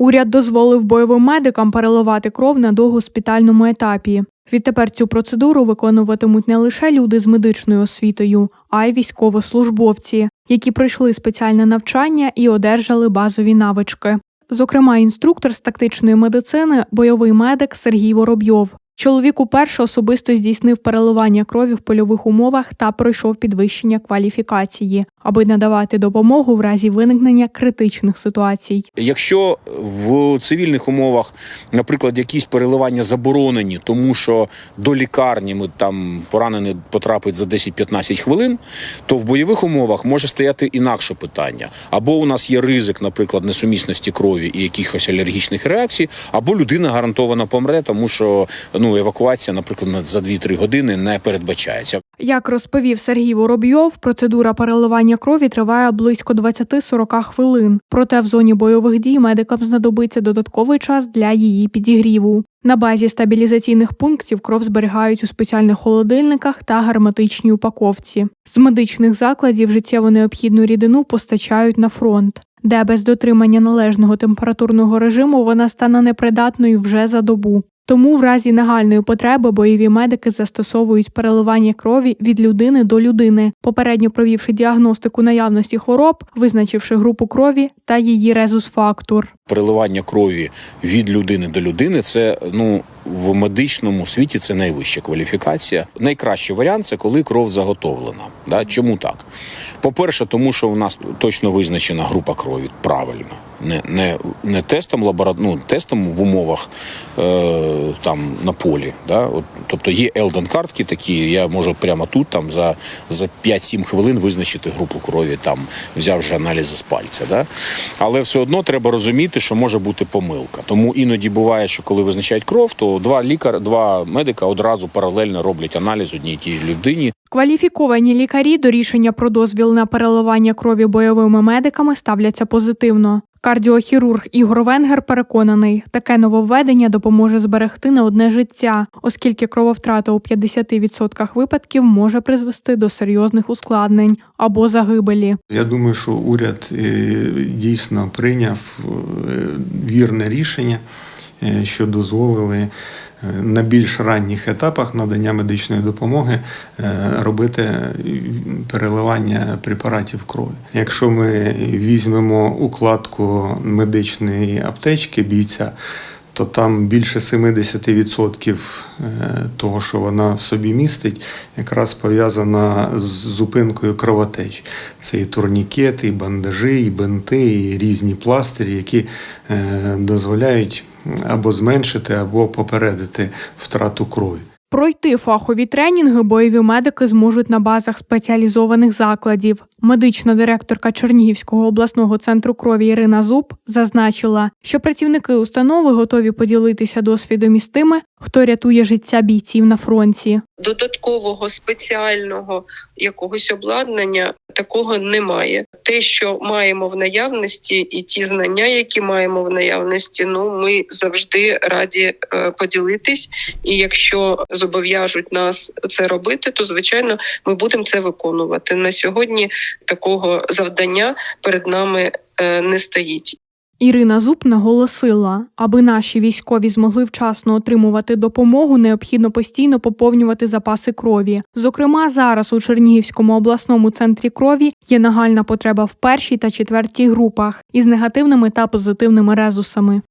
Уряд дозволив бойовим медикам переливати кров на догоспітальному етапі. Відтепер цю процедуру виконуватимуть не лише люди з медичною освітою, а й військовослужбовці, які пройшли спеціальне навчання і одержали базові навички. Зокрема, інструктор з тактичної медицини, бойовий медик Сергій Воробйов. Чоловік уперше особисто здійснив переливання крові в польових умовах та пройшов підвищення кваліфікації, аби надавати допомогу в разі виникнення критичних ситуацій. Якщо в цивільних умовах, наприклад, якісь переливання заборонені, тому що до лікарні ми там поранений потрапить за 10-15 хвилин, то в бойових умовах може стояти інакше питання. Або у нас є ризик, наприклад, несумісності крові і якихось алергічних реакцій, або людина гарантовано помре, тому що ну евакуація, наприклад, за 2-3 години не передбачається. Як розповів Сергій Воробйов, процедура переливання крові триває близько 20-40 хвилин. Проте в зоні бойових дій медикам знадобиться додатковий час для її підігріву. На базі стабілізаційних пунктів кров зберігають у спеціальних холодильниках та герметичній упаковці. З медичних закладів життєво необхідну рідину постачають на фронт, де без дотримання належного температурного режиму вона стане непридатною вже за добу. Тому в разі нагальної потреби бойові медики застосовують переливання крові від людини до людини, попередньо провівши діагностику наявності хвороб, визначивши групу крові та її резус-фактор. Переливання крові від людини до людини це ну в медичному світі це найвища кваліфікація. Найкращий варіант це коли кров заготовлена. Да? Чому так? По-перше, тому що в нас точно визначена група крові правильно. Не, не, не тестом лабора... ну, тестом в умовах е, там на полі. Да? От, тобто є елден картки такі, я можу прямо тут там за, за 5-7 хвилин визначити групу крові, там взявши аналізи з пальця. Да? Але все одно треба розуміти, що може бути помилка. Тому іноді буває, що коли визначають кров, то два лікар, два медика одразу паралельно роблять аналіз одній тій людині. Кваліфіковані лікарі до рішення про дозвіл на переливання крові бойовими медиками ставляться позитивно. Кардіохірург Ігор Венгер переконаний, таке нововведення допоможе зберегти не одне життя, оскільки крововтрата у 50% випадків може призвести до серйозних ускладнень або загибелі. Я думаю, що уряд е, дійсно прийняв е, вірне рішення, е, що дозволили на більш ранніх етапах надання медичної допомоги е, робити переливання препаратів крові. Якщо ми візьмемо укладку медичної аптечки бійця, то там більше 70% е, того, що вона в собі містить, якраз пов'язана з зупинкою кровотеч. Це і турнікети, і бандажі, і бинти, і різні пластирі, які е, дозволяють або зменшити, або попередити втрату крові. Пройти фахові тренінги бойові медики зможуть на базах спеціалізованих закладів. Медична директорка Чернігівського обласного центру крові Ірина Зуб зазначила, що працівники установи готові поділитися досвідом із тими, хто рятує життя бійців на фронті. додаткового спеціального якогось обладнання такого немає. Те, що маємо в наявності, і ті знання, які маємо в наявності, ну ми завжди раді е, поділитись. І якщо зобов'яжуть нас це робити, то звичайно ми будемо це виконувати. На сьогодні такого завдання перед нами е, не стоїть. Ірина Зуб наголосила, аби наші військові змогли вчасно отримувати допомогу, необхідно постійно поповнювати запаси крові. Зокрема, зараз у Чернігівському обласному центрі крові є нагальна потреба в першій та четвертій групах із негативними та позитивними резусами.